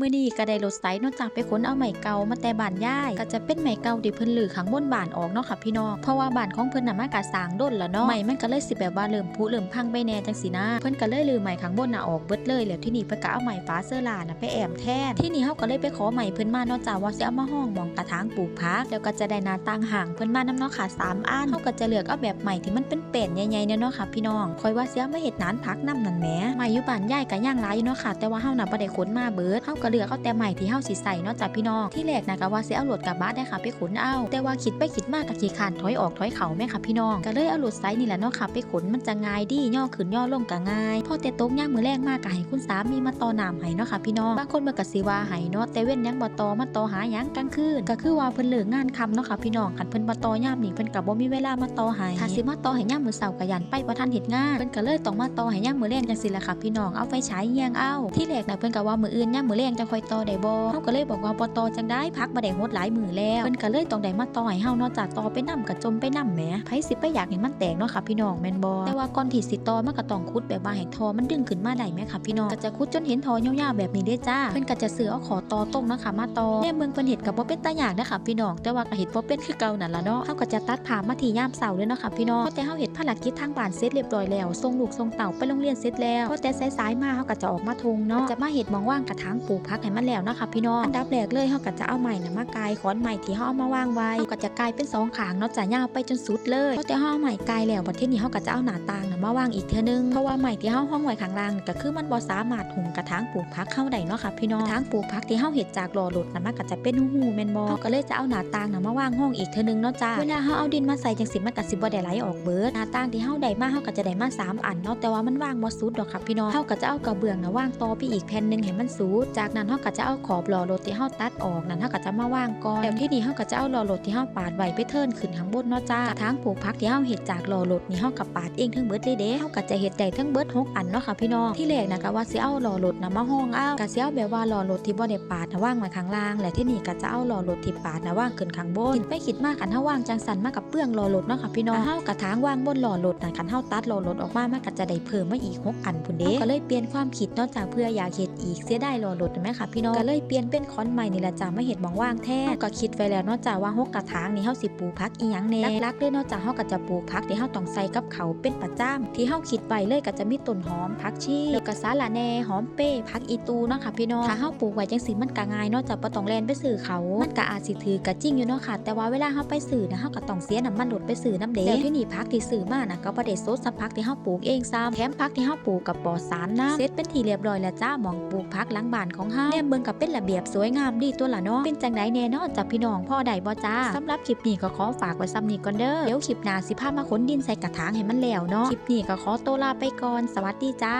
มื้อนี้ก็ได้รถไสเนอกจากไปขนเอาใหม่เก่ามาแต่บ้านยายก็จะเป็นใหม่เก่าที่เพิ่นลือข้างบนบ้านออกเนาะค่ะพี่น้องเพราะว่าบ้านของเพิ่นน่ะมันก็สร้างด้นแล้วเนาะใหม่มันก็เลยสิแบบว่าเริ่มผุเริ่มพังไปแน่จังสินะเพิ่นก็เลยลือใหม่ข้างบนน่ะออกเบิดเลยแล้วที่นี่เพิ่นก็เอาใหม่ฟ้าเสื้อลาน่ะไปแอมแทนที่นี่เฮาก็เลยไปขอใหม่เพิ่นมาเนาะจ้าว่าสิเอามาห้องหมองกระถางปลูกผักแล้วก็จะได้หน้าต่างห่างเพิ่นมานํเนาะค่ะสามอันเฮาก็จะเลือกเอาแบบใหม่ที่มันเป็นเป็นใหญ่ๆเนี่ยเนาะค่ะพี่น้องคอยว่าสิเอามาเฮ็ดนานผักนํนั่นแหมใหม่อยู่บ้านยายก็ย่างหลายอยู่เนาะค่ะแต่ว่าเฮาน่ะบ่ได้ขนมาเบิดเฮาก็เลือกเอาแต่ใหม่ที่เฮาสิใส่เนาะจ้ะพี่น้องที่แรกนะก็ว่าสิเอารถกระบะได้ค่ะไปขนเอาแต่ว่าคิดไปคิดมากก็ขี้คานถอยออกถอยเข่าแม่ค่ะพี่น้องก็เลยเอารถไซส์นี่แหละเนาะค่ะไปขนมันจะง่ายดีย่อขึ้นย่อลงก็ง่ายพอแต่ตกย่างมือแรงมากก็ให้คุณสามีมาต่อน้ำให้เนาะค่ะพี่น้องบางคนมันก็สิว่าให้เนาะแต่เว้นยังบ่ต่อมาต่อหายังกลางคืนก็คือว่าเพิ่นเลิกงานค่ำเนาะค่ะพี่น้องคันเพิ่นบ่ต่อย่ามนี่เพิ่นก็บ่มีเวลามาต่อให้ถ้าสิมาต่อให้ย่ามมื้อเช้าก็ยันไปบ่ทันเฮ็ดงานเพิ่นก็เลยต้องมาต่อให้ย่ามมื้อแรงจังซี่แหละค่ะพี่น้องเอาไฟฉายเยียงเอาที่แรกน่ะเพิ่นก็ว่ามื้ออื่นย่ามมื้อแรงงจังคอยต่อได้บ่เฮาก็เลยบอกว่าบ่ต่อจังได้พักบ่ได้ฮดหลายมือแล้วเพิ่นก็เลยต้องได้มาต่อให้เฮาเนาะจ้ะต่อไปนํก็จมไปนํแหมไผสิไปอยากให้มันแตกเนาะค่ะพี่น้องแม่นบ่แต่ว่าก่อนที่สิต่อมันก็ต้องขุดแบบว่าให้ทอมันดึงขึ้นมาได้แหมค่ะพี่น้องก็จะขุดจนเห็นทอยาวๆแบบนี้เด้จ้าเพิ่นก็จะซื้อเอาขอต่อตรงเนาะค่ะมาต่อแน่เมืองเพิ่นเฮ็ดก็บ่เป็นตาหยากนะคะพี่น้องแต่ว่าก็เฮ็ดบ่เป็นคือเก่านั่นล่ะเนาะเฮาก็จะตัดผ้ามาที่ยามเช้าเลยเนาะค่ะพี่น้องพอแต่เฮาเฮ็ดภารกิจทางบ้านเสร็จเรียบร้อยแล้วส่งลูกส่งเต่าไปโรงเรียนเสร็จแล้วพอแต่สายๆมาเฮาก็จะออกมาทงเนาะจะมาเฮ็ดมองว่างกระถางปลูกผักให้มันแล้วนะคะพี่น้องอันดับแรกเลยเฮาก็จะเอาไม้น่ะมากายขอนไม้ที่เฮาเอามาวางไว้เฮาก็จะกลายเป็นสองขางเนาะจะยาวไปจนสุดเลยพอแต่เฮาเอาไม้กายแล้วบัดทีนี้เฮาก็จะเอาหน้าต่างนะมาวางอีกเทื่อนึงเพราะว่าไม้ที่เฮาห้องไว้ข้างล่างก็คือมันบ่สามารถหุงกระถางปลูกผักเข้าได้เนาะค่ะพี่น้องกระถางปลูกผักที่เฮาเฮ็ดจากหล่อหลุดนะมันก็จะเป็นหูแมนบ่เฮาก็เลยจะเอาหน้าต่างนะมาวางห้องอีกเทื่อนึงเนาะจ้าเวลาเฮาเอาดินมาใส่จังสิมันก็สิบ่ได้ไหลออกเบิร์ดหน้าต่างที่เฮาได้มาเฮาก็จะได้มาสามอันเนาะแต่ว่ามันวางบ่สุดดอกค่ะพี่น้องเฮาก็จะเอากระเบื้องนะวางต่อไปอีกแผ่นหนึงให้มันสุดจากนั้นเฮาก็จะเอาขอบหล่อรถที่เฮาตัดออกนั่นเฮาก็จะมาวางก่อนแล้วที่นี่เฮาก็จะเอาหล่อรถที่เฮาปาดไว้ไปเทิร์นขึ้นข้างบนเนาะจ้ากระถางปลูกผักที่เฮาเฮ็ดจากหล่อรถนี่เฮาก็ปาดเองทั้งเบิดเลยเด้เฮาก็จะเฮ็ดได้ทั้งเบิดหกอันเนาะค่ะพี่น้องที่แรกนะก็ว่าสิเอาหล่อรถนะมาห้องเอาก็สิเอาแบบว่าหล่อรถที่บ่ได้ปาดนะวางไว้ข้างล่าง และที่นี่ก็จะเอาหล่อรถที่ปาดนะวางขึ้นข้างบนคิดไปคิดมาคันเฮาวางจังสันมากับเปลืองหล่อรถเนาะค่ะพี่น้องเฮากระถางวางบนหล่อรถนะคันเฮาตัดหล่อรถออกมามันก็จะได้เพิ่มมาอีกหกอันพุ่นเด้ก็เลยเปลี่ยนความคิดนอกจากเพื่ออยากเฮ็ด อีกเสียไดายหล่อรถเห็นไหมคะพี่น้องก็เลยเปลี่ยนเป็นคอนใหม่นี่ละจ้ามาเฮ็ดมองว่างแท้ก็คิดไว้แล้วเนอกจากว่าหกกระถางนี่เฮาสิปลูกผักอีหยังแน่ลักๆเลยเนอกจากเฮาก็จะปลูกผักที่เฮาต้องใส่กับเขาเป็นประจำที่เฮาคิดไว้เลยก็จะมีต้นหอมผักชีแล้วก็สาละแหน่หอมเป้ผักอีตูเนาะค่ะพี่น้องถ้าเฮาปลูกไว้จังซี่มันก็ง่ายเนอกจากบ่ต้องแล่นไปซื้อเขา มันก็อาจสิถือกะจริงอยู่เนาะค่ะ แต่ว่าเวลาเฮาไปซื้อนะเฮาก็ต้องเสียน้ำมันรถไปซื้อน้ำเด้แล้วที่นี่ผักที่ซื้อมาน่ะก็บ่ได้สดสักผักที่เฮาปลูกเองซ้ำแถมผักที่เฮาปลูกกับปอสารนะเสร็จเป็นที่เรียบร้อยแล้วจ้ามองปลูกพักหลังบ้านของห้าแนมเบิ่งกับเป็นระเบียบสวยงามดีตัวละเนาะเป็นจังไดแน่นาะจับพี่น้องพ่อใดบ่จ้าสำหรับคลิปนี้ก็ขอฝากไว้ซ้ำนี้ก่อนเด้อเดี๋ยวคลิปหน้าสิพามาขนดินใส่กระถางให้มันแล้วเนาะคลิปนี้ก็ขอตัวลาไปก่อนสวัสดีจ้า